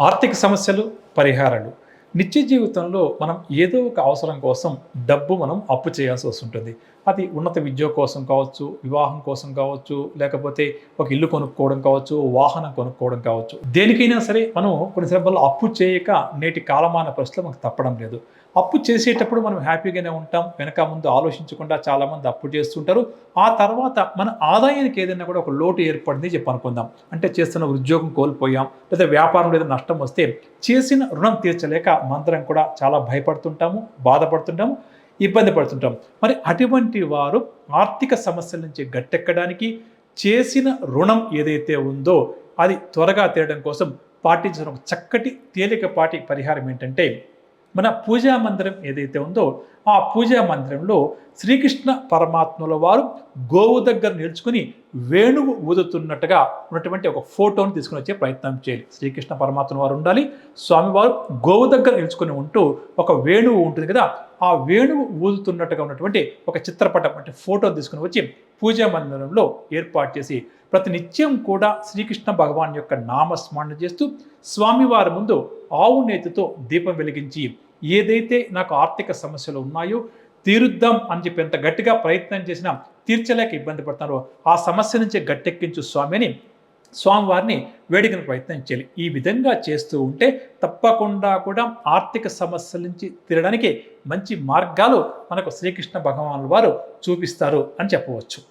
ఆర్థిక సమస్యలు పరిహారాలు. నిత్య జీవితంలో మనం ఏదో ఒక అవసరం కోసం డబ్బు మనం అప్పు చేయాల్సి వస్తుంటుంది. అది ఉన్నత విద్య కోసం కావచ్చు వివాహం కోసం కావచ్చు లేకపోతే ఒక ఇల్లు కొనుక్కోవడం కావచ్చు వాహనం కొనుక్కోవడం కావచ్చు. దేనికైనా సరే మనం కొన్ని సందర్భాల్లో అప్పు చేయక నేటి కాలమాన పరిస్థితులు మనకు తప్పడం లేదు. అప్పు చేసేటప్పుడు మనం హ్యాపీగానే ఉంటాం. వెనక ముందు ఆలోచించకుండా చాలామంది అప్పు చేస్తుంటారు. ఆ తర్వాత మన ఆదాయానికి ఏదైనా కూడా ఒక లోటు ఏర్పడింది చెప్పి అనుకుందాం. అంటే చేస్తున్న ఉద్యోగం కోల్పోయాం లేదా వ్యాపారం లేదా నష్టం వస్తే చేసిన రుణం తీర్చలేక మంత్రం కూడా చాలా భయపడుతుంటాము బాధపడుతుంటాము ఇబ్బంది పడుతుంటాం మరి అటువంటి వారు ఆర్థిక సమస్యల నుంచి గట్టెక్కడానికి చేసిన రుణం ఏదైతే ఉందో అది త్వరగా తీయడం కోసం పాటించిన ఒక చక్కటి తేలికపాటి పరిహారం ఏంటంటే మన పూజా మందిరం ఏదైతే ఉందో ఆ పూజా మందిరంలో శ్రీకృష్ణ పరమాత్మల వారు గోవు దగ్గర నిల్చుకుని వేణువు ఊదుతున్నట్టుగా ఉన్నటువంటి ఒక ఫోటోని తీసుకుని వచ్చే ప్రయత్నం చేయాలి. శ్రీకృష్ణ పరమాత్మ వారు ఉండాలి స్వామివారు గోవు దగ్గర నిల్చుకుని ఉంటూ ఒక వేణువు ఉంటుంది కదా ఆ వేణువు ఊదుతున్నట్టుగా ఉన్నటువంటి ఒక చిత్రపటం అంటే ఫోటో తీసుకుని వచ్చి పూజా మందిరంలో ఏర్పాటు చేసి ప్రతి నిత్యం కూడా శ్రీకృష్ణ భగవాన్ యొక్క నామస్మరణ చేస్తూ స్వామివారి ముందు ఆవు నేతితో దీపం వెలిగించి ఏదైతే నాకు ఆర్థిక సమస్యలు ఉన్నాయో తీరుద్దాం అని చెప్పి ఎంత గట్టిగా ప్రయత్నం చేసినా తీర్చలేక ఇబ్బంది పడుతున్నారో ఆ సమస్య నుంచి గట్టెక్కించు స్వామి అని స్వామివారిని వేడుకన ప్రయత్నం చేయాలి. ఈ విధంగా చేస్తూ ఉంటే తప్పకుండా కూడా ఆర్థిక సమస్యల నుంచి తీరడానికి మంచి మార్గాలు మనకు శ్రీకృష్ణ భగవాన్ వారు చూపిస్తారు అని చెప్పవచ్చు.